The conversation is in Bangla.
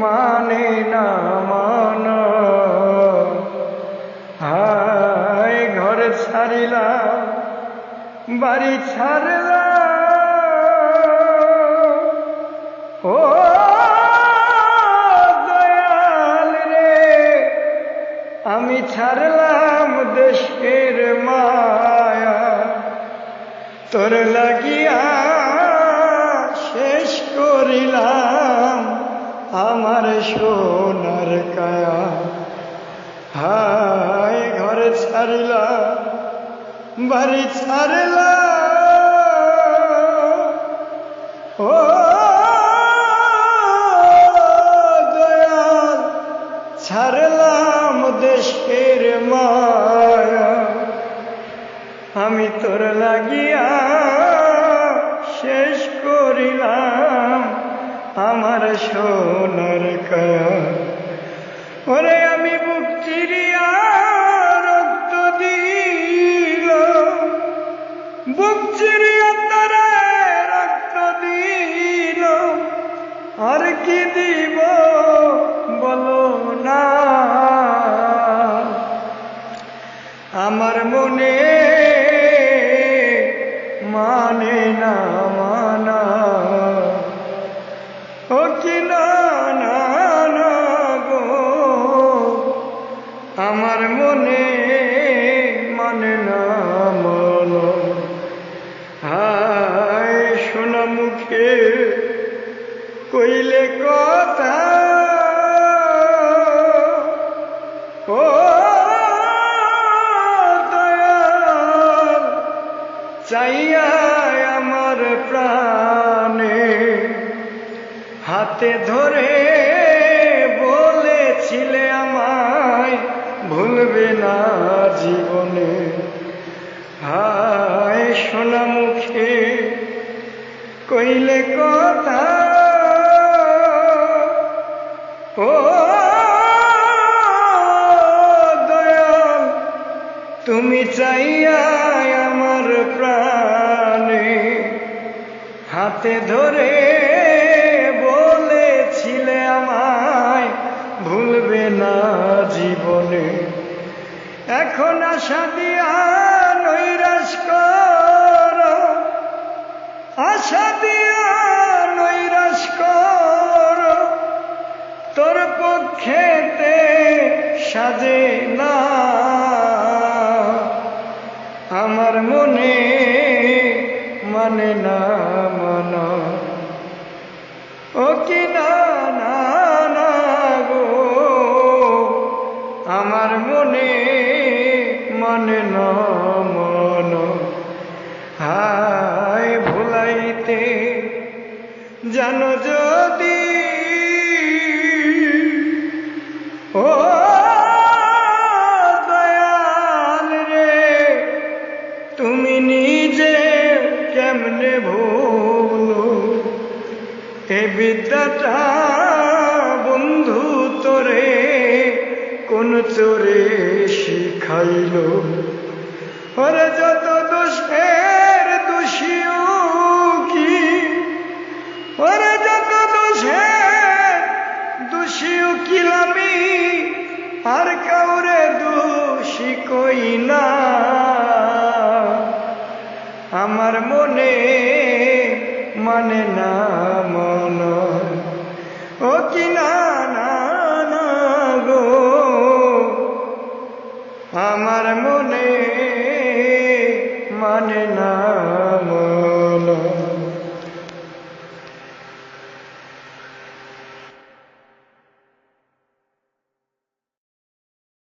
মানে না মানা। হায়, ঘর ছাড়িলাম, বাড়ি ছাড়লাম। ও দয়াল রে, আমি ছাড়লাম দেশের মায়া। তোর লাগিয়া শেষ করিলাম। আমার সোনার কায়া। হায়, ঘর ছাড়িলা, বাড়ি ছাড়লাম ও দয়াল, ছাড়লাম দেশের মায়া। আমি তোর লাগিয়া আমার সোনার ওরে আমি চিরিয়া রক্ত দিল বুক চিরিয়া রক্ত দিল আর কি দিব বলো না। আমার মানে আমার মনে মানে না মানা। হায় শোনা মুখে কইলে কথা। চাইয়া আমার প্রাণে হাতে ধরে কইলে কথা। ও দয়াল, তুমি চাইয়া আমার প্রাণে হাতে ধরে বলেছিলে আমায়, ভুলবে না জীবনে। এখন আশা দিয়া সাজে না। আমার মনে মানে না মন। ও কি না গো, আমার মনে মানে না ভুলো এ বিদ্যাটা বন্ধু তোরে, কোন চোরে শিখাইল? ওরে যত দোষের দোষিও কি? ওরে যত দোষের দোষিও কিলামি আর কাউরে দোষী কই না? মনে মানে না মন ও কি